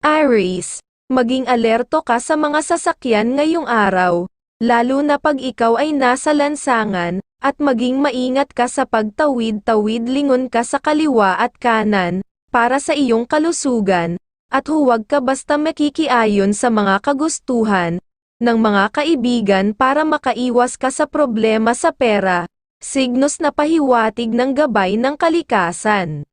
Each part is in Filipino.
Aries, maging alerto ka sa mga sasakyan ngayong araw, lalo na pag ikaw ay nasa lansangan, at maging maingat ka sa pagtawid-tawid lingon ka sa kaliwa at kanan, para sa iyong kalusugan, at huwag ka basta makikiayon sa mga kagustuhan, ng mga kaibigan para makaiwas ka sa problema sa pera, signos na pahiwatig ng gabay ng kalikasan.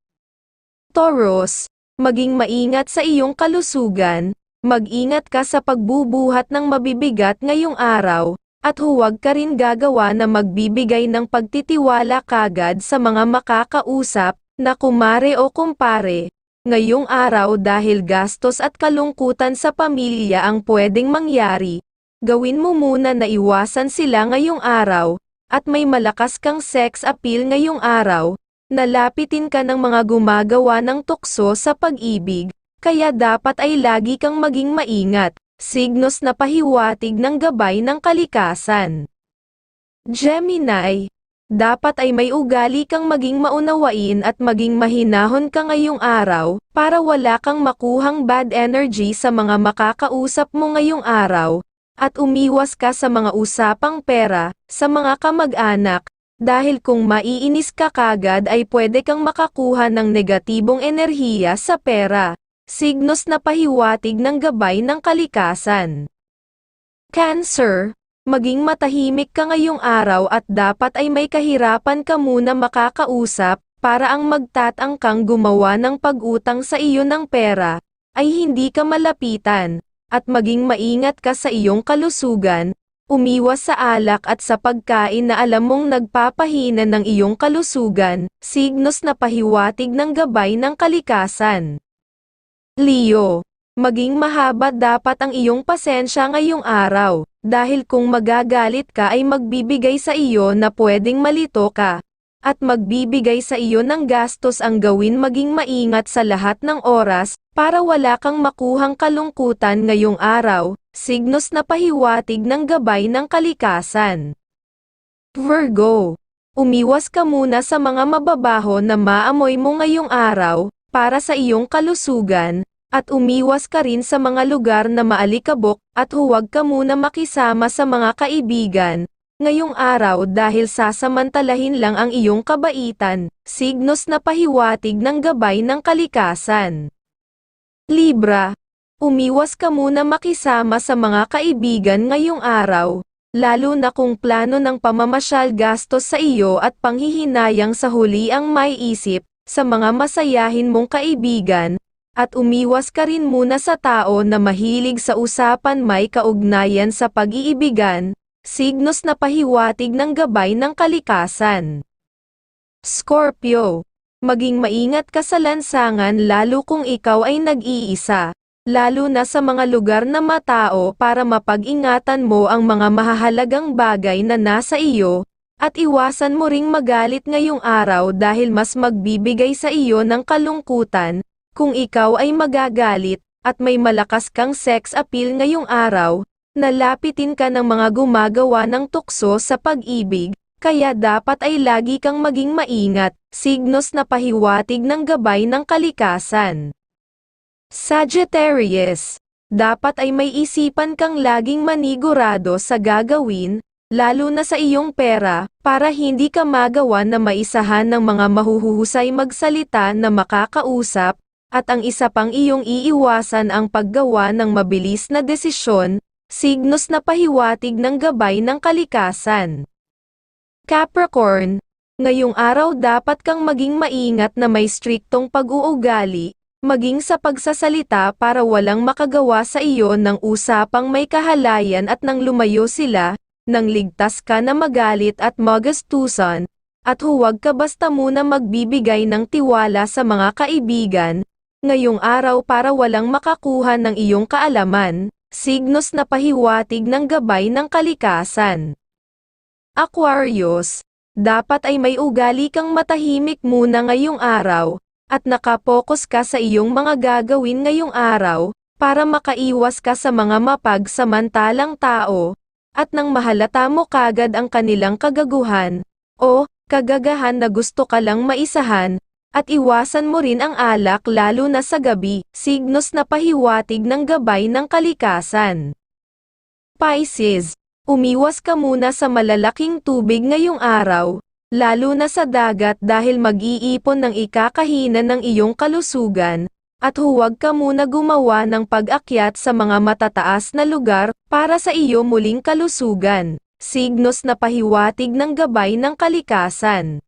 Taurus, maging maingat sa iyong kalusugan, mag-ingat ka sa pagbubuhat ng mabibigat ngayong araw, at huwag ka rin gagawa na magbibigay ng pagtitiwala kagad sa mga makakausap, na kumare o kumpare, ngayong araw dahil gastos at kalungkutan sa pamilya ang pwedeng mangyari, gawin mo muna na iwasan sila ngayong araw, at may malakas kang sex appeal ngayong araw, nalapitin ka ng mga gumagawa ng tukso sa pag-ibig, kaya dapat ay lagi kang maging maingat, signos na pahiwatig ng gabay ng kalikasan. Gemini, dapat ay may ugali kang maging maunawain at maging mahinahon ka ngayong araw, para wala kang makuhang bad energy sa mga makakausap mo ngayong araw, at umiwas ka sa mga usapang pera, sa mga kamag-anak, dahil kung maiinis ka kagad ay pwede kang makakuha ng negatibong enerhiya sa pera, signos na pahiwatig ng gabay ng kalikasan. Cancer, maging matahimik ka ngayong araw at dapat ay may kahirapan ka muna makakausap, para ang magtatangkang gumawa ng pag-utang sa iyo ng pera, ay hindi ka malapitan, at maging maingat ka sa iyong kalusugan, umiwas sa alak at sa pagkain na alam mong nagpapahina ng iyong kalusugan, signos na pahiwatig ng gabay ng kalikasan. Leo, maging mahaba dapat ang iyong pasensya ngayong araw, dahil kung magagalit ka ay magbibigay sa iyo na pwedeng malito ka, at magbibigay sa iyo ng gastos ang gawin maging maingat sa lahat ng oras, para wala kang makuhang kalungkutan ngayong araw, signos na pahiwatig ng gabay ng kalikasan. Virgo, umiwas ka muna sa mga mababaho na maamoy mo ngayong araw, para sa iyong kalusugan, at umiwas ka rin sa mga lugar na maalikabok, at huwag ka muna makisama sa mga kaibigan, ngayong araw dahil sasamantalahin lang ang iyong kabaitan, signos na pahiwatig ng gabay ng kalikasan. Libra, umiwas ka muna makisama sa mga kaibigan ngayong araw, lalo na kung plano ng pamamasyal gastos sa iyo at panghihinayang sa huli ang may isip, sa mga masayahin mong kaibigan, at umiwas ka rin muna sa tao na mahilig sa usapan may kaugnayan sa pag-iibigan, signos na pahiwatig ng gabay ng kalikasan. Scorpio, maging maingat ka sa lansangan lalo kung ikaw ay nag-iisa, lalo na sa mga lugar na matao para mapag-ingatan mo ang mga mahahalagang bagay na nasa iyo, at iwasan mo ring magalit ngayong araw dahil mas magbibigay sa iyo ng kalungkutan, kung ikaw ay magagalit, at may malakas kang sex appeal ngayong araw, nalapitin ka ng mga gumagawa ng tukso sa pag-ibig, kaya dapat ay lagi kang maging maingat, signos na pahiwatig ng gabay ng kalikasan. Sagittarius, dapat ay may isipan kang laging manigurado sa gagawin, lalo na sa iyong pera, para hindi ka magawa na maisahan ng mga mahuhusay magsalita na makakausap, at ang isa pang iyong iiwasan ang paggawa ng mabilis na desisyon, signos na pahiwatig ng gabay ng kalikasan. Capricorn, ngayong araw dapat kang maging maingat na may striktong pag-uugali, maging sa pagsasalita para walang makagawa sa iyo ng usapang may kahalayan at nang lumayo sila, nang ligtas ka na magalit at magastusan, at huwag ka basta muna magbibigay ng tiwala sa mga kaibigan, ngayong araw para walang makakuha ng iyong kaalaman, signos na pahiwatig ng gabay ng kalikasan. Aquarius, dapat ay may ugali kang matahimik muna ngayong araw, at nakapokus ka sa iyong mga gagawin ngayong araw, para makaiwas ka sa mga mapagsamantalang tao, at nang mahalata mo kagad ang kanilang kagaguhan, o kagagahan na gusto ka lang maisahan, At iwasan mo rin ang alak lalo na sa gabi, signos na pahiwatig ng gabay ng kalikasan. Pisces, umiwas ka muna sa malalaking tubig ngayong araw, lalo na sa dagat dahil mag-iipon ng ikakahinan ng iyong kalusugan, at huwag ka muna gumawa ng pag-akyat sa mga matataas na lugar para sa iyo muling kalusugan, signos na pahiwatig ng gabay ng kalikasan.